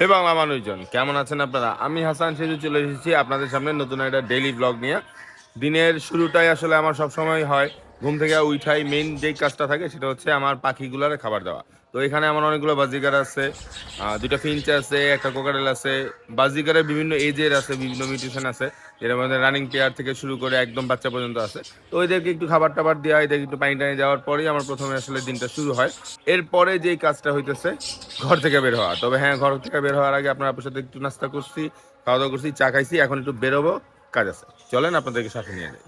হে বাংলা মানুষজন, কেমন আছেন আপনারা? আমি হাসান সেজু চলে এসেছি আপনাদের সামনে নতুন একটা ডেইলি ব্লগ নিয়ে। দিনের শুরুটাই আসলে আমার সব সময় হয়। ঘুম থেকে উঠাই মেইন যেই কাজটা থাকে সেটা হচ্ছে আমার পাখিগুলার খাবার দেওয়া। তো এখানে আমার অনেকগুলো বাজিকার আছে দুইটা ফিঞ্চ আছে, একটা কোকারেল আছে। বাজিকারের বিভিন্ন এজের আছে, বিভিন্ন মিউটেশন আছে, যেটার মধ্যে রানিং পেয়ার থেকে শুরু করে একদম বাচ্চা পর্যন্ত আছে। তো ওইদেরকে একটু খাবার টাবার দেওয়া, এদেরকে একটু পানি টানি দেওয়ার পরেই আমার প্রথমে আসলে দিনটা শুরু হয়। এরপরে যেই কাজটা হইতেছে, ঘর থেকে বের হওয়া। তবে হ্যাঁ ঘর থেকে বের হওয়ার আগে আপনার আপনার সাথে একটু নাস্তা করছি, খাওয়া দাওয়া করছি, চা খাইছি, এখন একটু বেরোবো, কাজ আছে। চলেন আপনাদেরকে সাথে নিয়ে যাই।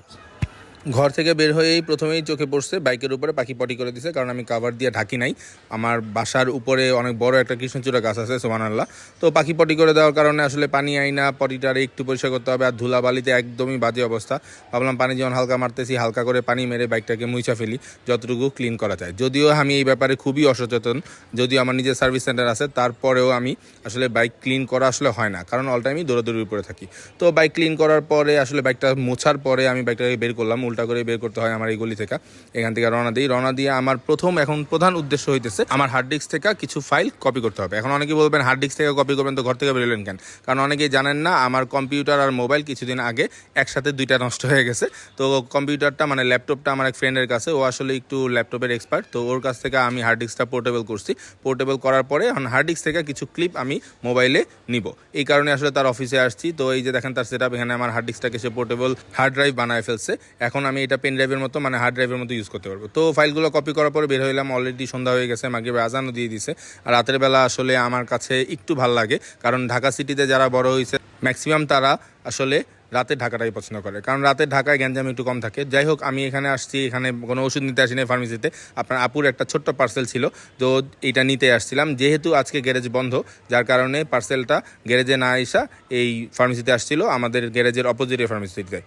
ঘর থেকে বের হয়েই প্রথমেই চোখে পড়ছে, বাইকের উপরে পাখি পটি করে দিছে, কারণ আমি কাভার দিয়ে ঢাকি নাই। আমার বাসার উপরে অনেক বড় একটা কৃষ্ণচূড়া গাছ আছে সোমানাল্লাহ তো পাখি পটি করে দেওয়ার কারণে আসলে পানি আই না, পটিটার একটু পরিষ্কার করতে হবে, আর ধুলাবালিতে একদমই বাজে অবস্থা। ভাবলাম পানি যেমন হালকা মারতেছি, হালকা করে পানি মেরে বাইকটাকে মুইচা ফেলি, যতটুকু ক্লিন করা যায়। যদিও আমি এই ব্যাপারে খুবই অসচেতন, যদিও আমার নিজের সার্ভিস সেন্টার আছে, তারপরেও আমি আসলে বাইক ক্লিন করা আসলে হয় না, কারণ অল টাইমই দৌড়াদৌড়ির উপরে থাকি। তো বাইক ক্লিন করার পরে আসলে বাইকটা মোছার পরে আমি বাইকটাকে বের করলাম উল্টা করে বের করতে হয় আমার এই গলি থেকে। এখান থেকে রওনা দিই। রওনা দিয়ে আমার প্রথম এখন প্রধান উদ্দেশ্য হইতেছে আমার হার্ড ডিস্ক থেকে কিছু ফাইল কপি করতে হবে। এখন অনেকেই বলবেন হার্ড ডিস্ক থেকে কপি করবেন তো ঘর থেকে বেরোলেন কেন? কারণ অনেকেই জানেন না, আমার কম্পিউটার আর মোবাইল কিছুদিন আগে একসাথে দুইটা নষ্ট হয়ে গেছে। তো কম্পিউটারটা মানে ল্যাপটপটা আমার এক ফ্রেন্ডের কাছে, ও আসলে একটু ল্যাপটপের এক্সপার্ট তো ওর কাছ থেকে আমি হার্ড ডিস্কটা পোর্টেবল করছি। পোর্টেবল করার পরে এখন হার্ড ডিস্ক থেকে কিছু ক্লিপ আমি মোবাইলে নিব। এই কারণে আসলে তার অফিসে আসছি। তো এই যে দেখেন তার সেট এখানে আমার হার্ড ডিস্কটাকে সে পোর্টেবল হার্ড ড্রাইভ বানায় ফেলছে। এখন আমি এটা পেন ড্রাইভের মতো মানে হার্ড ড্রাইভের মতো ইউজ করতে পারব। তো ফাইলগুলো কপি করার পরে বের হইলাম অলরেডি সন্ধ্যা হয়ে গেছে মাগে আজানও দিয়ে দিছে। আর রাতের বেলা আসলে আমার কাছে একটু ভালো লাগে, কারণ ঢাকা সিটিতে যারা বড় হয়েছে ম্যাক্সিমাম তারা আসলে রাতে ঢাকাটাই পছন্দ করে। কারণ রাতে ঢাকায় গ্যাঞ্জাম একটু কম থাকে। যাই হোক, আমি এখানে আসছি, এখানে কোনো ওষুধ নিতে আসিনি ফার্মেসিতে আপনার আপুর একটা ছোট্ট পার্সেল ছিল, তো এইটা নিতে আসছিলাম। যেহেতু আজকে গ্যারেজ বন্ধ, যার কারণে পার্সেলটা গ্যারেজে না আসা এই ফার্মেসিতে আসছিল, আমাদের গ্যারেজের অপোজিটের ফার্মেসিতে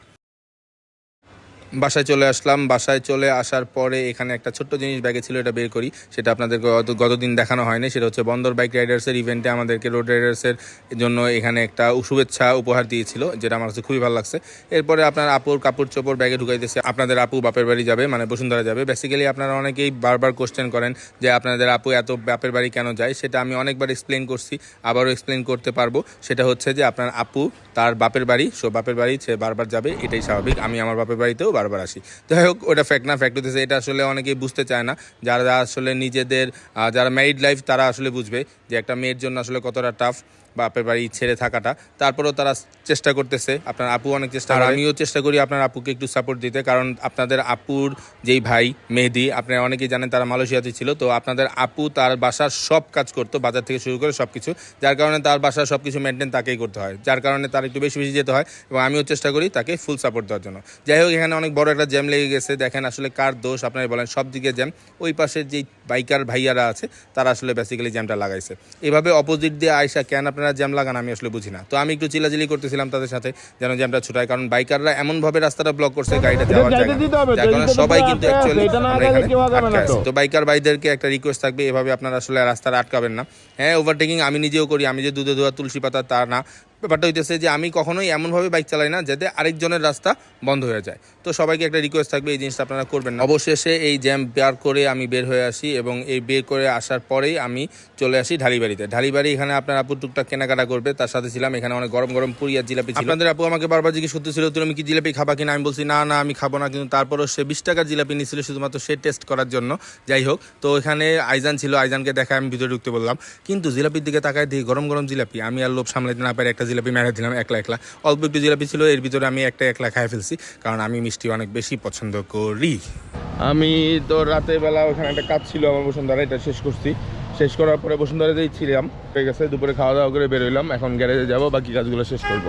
বাসায় চলে আসলাম। বাসায় চলে আসার পরে এখানে একটা ছোট্ট জিনিস ব্যাগে ছিল, এটা বের করি। সেটা আপনাদেরকে গত- গতদিন দেখানো হয়নি। সেটা হচ্ছে বন্দর বাইক রাইডার্সের ইভেন্টে আমাদেরকে রোড রাইডার্সের জন্য এখানে একটা শুভেচ্ছা উপহার দিয়েছিল, যেটা আমার কাছে খুবই ভালো লাগছে। এরপরে আপনার আপুর কাপড় চোপড় ব্যাগে ঢুকাইতেছে। আপনাদের আপু বাপের বাড়ি যাবে মানে বসুন্ধরা যাবে। বেসিক্যালি আপনারা অনেকেই বারবার কোশ্চেন করেন যে আপনাদের আপু এত বাপের বাড়ি কেন যায়? সেটা আমি অনেকবার এক্সপ্লেন করছি, আবারও এক্সপ্লেন করতে পারব। সেটা হচ্ছে যে আপনার আপু তার বাপের বাড়ি, সো বাপের বাড়ি, সে বারবার যাবে, এটাই স্বাভাবিক। আমি আমার বাপের বাড়িতেও বারবার আসি। যাই হোক ওটা ফ্যাক্ট না ফ্যাক্ট হতেছে এটা আসলে অনেকেই বুঝতে চায় না। যারা আসলে নিজেদের যারা ম্যারিড লাইফ তারা আসলে বুঝবে যে একটা মেয়ের জন্য আসলে কতটা টাফ বাপের বাড়ি ছেড়ে থাকাটা। তারপরেও তারা চেষ্টা করতেছে আপনার আপু অনেক চেষ্টা আর আমিও চেষ্টা করি আপনার আপুকে একটু সাপোর্ট দিতে কারণ আপনাদের আপুর যেই ভাই মেহেদি আপনারা অনেকেই জানেন তারা মালয়েশিয়াতে ছিল তো আপনাদের আপু তার বাসার সব কাজ করতো বাজার থেকে শুরু করে সব কিছু যার কারণে তার বাসার সব কিছু মেনটেন তাকেই করতে হয়। যার কারণে তার একটু বেশি বেশি যেতে হয় এবং আমিও চেষ্টা করি তাকে ফুল সাপোর্ট দেওয়ার জন্য। যাই হোক এখানে অনেক বড় একটা জ্যাম লেগে গেছে। দেখেন আসলে কার দোষ আপনারা বলেন সব দিকে জ্যাম। ওই পাশের যেই বাইকার ভাইয়ারা আছে তারা আসলে বেসিক্যালি জ্যামটা লাগাইছে। এভাবে অপোজিট দিয়ে আয়সা কেন আপনারা জ্যাম লাগান আমি আসলে বুঝি না। তো আমি একটু চিলাচিলি করতেছিলাম তাদের সাথে যেন জ্যামটা ছুটায় কারণ বাইকাররা এমনভাবে রাস্তাটা ব্লক করছে গাড়িটা যাওয়ার জায়গা সবাই কিন্তু অ্যাকচুয়ালি আমরা এখানে আটকে আছি। তো বাইকার ভাইদেরকে একটা রিকোয়েস্ট থাকবে এভাবে আপনারা আসলে রাস্তাটা আটকাবেন না। হ্যাঁ ওভারটেকিং আমি নিজেও করি আমি যে দুধে ধোয়া তুলসী পাতা তা না ব্যাপারটা হইতেছে যে আমি কখনোই এমনভাবে বাইক চালাই না যাতে আরেকজনের রাস্তা বন্ধ হয়ে যায়। তো সবাইকে একটা রিকোয়েস্ট থাকবে, এই জিনিসটা আপনারা করবেন না। অবশেষে এই জ্যাম বের করে আমি বের হয়ে আসি এবং এই বের করে আসার পরেই আমি চলে আসি ঢালিবাড়িতে। ঢালিবাড়ি এখানে আপনার আপু টুকটাক কেনাকাটা করবে, তার সাথে ছিলাম, এখানে অনেক গরম গরম পুরি আর জিলাপি ছিল। আপনাদের আপু আমাকে বারবার জিজ্ঞেস করতেছিল তুমি কি জিলাপি খাবা কিনা? আমি বলছি, না না, আমি খাব না। কিন্তু তারপরও সে বিশ টাকার জিলাপি নিয়েছিল শুধুমাত্র সে টেস্ট করার জন্য। যাই হোক, তো এখানে আইজান ছিল, আইজানকে দেখা আমি ভিতরে ঢুকতে বললাম। কিন্তু জিলাপির দিকে তাকায় দেখি গরম গরম জিলাপি। আমি আর লোভ সামলাতে না পারে একটা জিলাপি মেরে দিলাম একলা একলা। অল্প একটু জিলাপি ছিল এর ভিতরে আমি একটা একলা খাই ফেলছি কারণ আমি মিষ্টি অনেক বেশি পছন্দ করি। আমি তো রাতের বেলা ওখানে একটা কাজ ছিল আমার বসুন্ধরা এটা শেষ করছি। শেষ করার পরে বসুন্ধরা যেই ছিলাম। হয়ে গেছে দুপুরে খাওয়া দাওয়া করে বেরোইলাম এখন গ্যারেজে যাব বাকি কাজগুলো শেষ করব।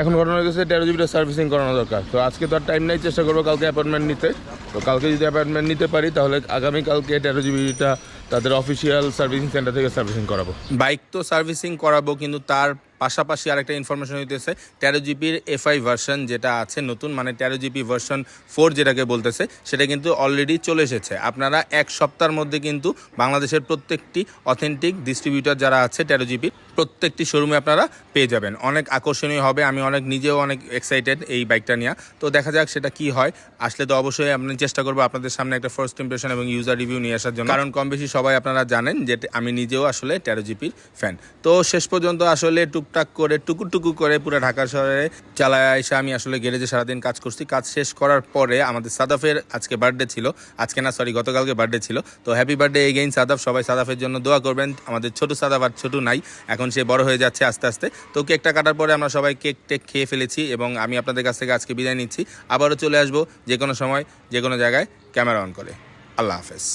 এখন ঘটনা হয়ে গেছে তেরো জিবিটা সার্ভিসিং করানো দরকার। তো আজকে তো আর টাইম নেই চেষ্টা করব কালকে অ্যাপয়েন্টমেন্ট নিতে। তো কালকে যদি অ্যাপয়েন্টমেন্ট নিতে পারি তাহলে আগামীকালকে তেরো জিবিটা তাদের অফিসিয়াল সার্ভিসিং সেন্টার থেকে সার্ভিসিং করাবো। বাইক তো সার্ভিসিং করাবো কিন্তু তার পাশাপাশি আরেকটা ইনফরমেশন হইতেছে, তেরো জিবির এফআই ভার্সন যেটা আছে, নতুন মানে তেরো জিবি ভার্সন ফোর যেটাকে বলতেছে, সেটা কিন্তু অলরেডি চলে এসেছে। আপনারা এক সপ্তাহের মধ্যে কিন্তু বাংলাদেশের প্রত্যেকটি অথেন্টিক ডিস্ট্রিবিউটর যারা আছে তেরো জিবি, প্রত্যেকটি শোরুমে আপনারা পেয়ে যাবেন। অনেক আকর্ষণীয় হবে, আমি অনেক, নিজেও অনেক এক্সাইটেড এই বাইকটা নিয়ে। তো দেখা যাক সেটা কি হয়। আসলে তো অবশ্যই আমি চেষ্টা করব আপনাদের সামনে একটা ফার্স্ট ইমপ্রেশন এবং ইউজার রিভিউ নিয়ে আসার জন্য। কারণ কম বেশি সবাই আপনারা জানেন যে আমি নিজেও আসলে তেরো জিপির ফ্যান তো শেষ পর্যন্ত আসলে টুকটাক করে টুকু টুকু করে পুরো ঢাকা শহরে চালায় এসে আমি আসলে গ্যারেজে সারাদিন কাজ করছি। কাজ শেষ করার পরে আমাদের সাদাফের আজকে বার্থডে ছিল। আজকে না সরি গতকালকে বার্থডে ছিল। তো হ্যাপি বার্থডে এগেইন সাদাফ। সবাই সাদাফের জন্য দোয়া করবেন। আমাদের ছোট সাদাফ আর ছোট নাই। এখন সে বড় হয়ে যাচ্ছে আস্তে আস্তে। তো কেকটা কাটার পরে আমরা সবাই কেক টেক খেয়ে ফেলেছি এবং আমি আপনাদের কাছ থেকে আজকে বিদায় নিচ্ছি। আবারও চলে আসব যে কোনো সময় যে কোনো জায়গায়। ক্যামেরা অন করে। আল্লাহ হাফেজ।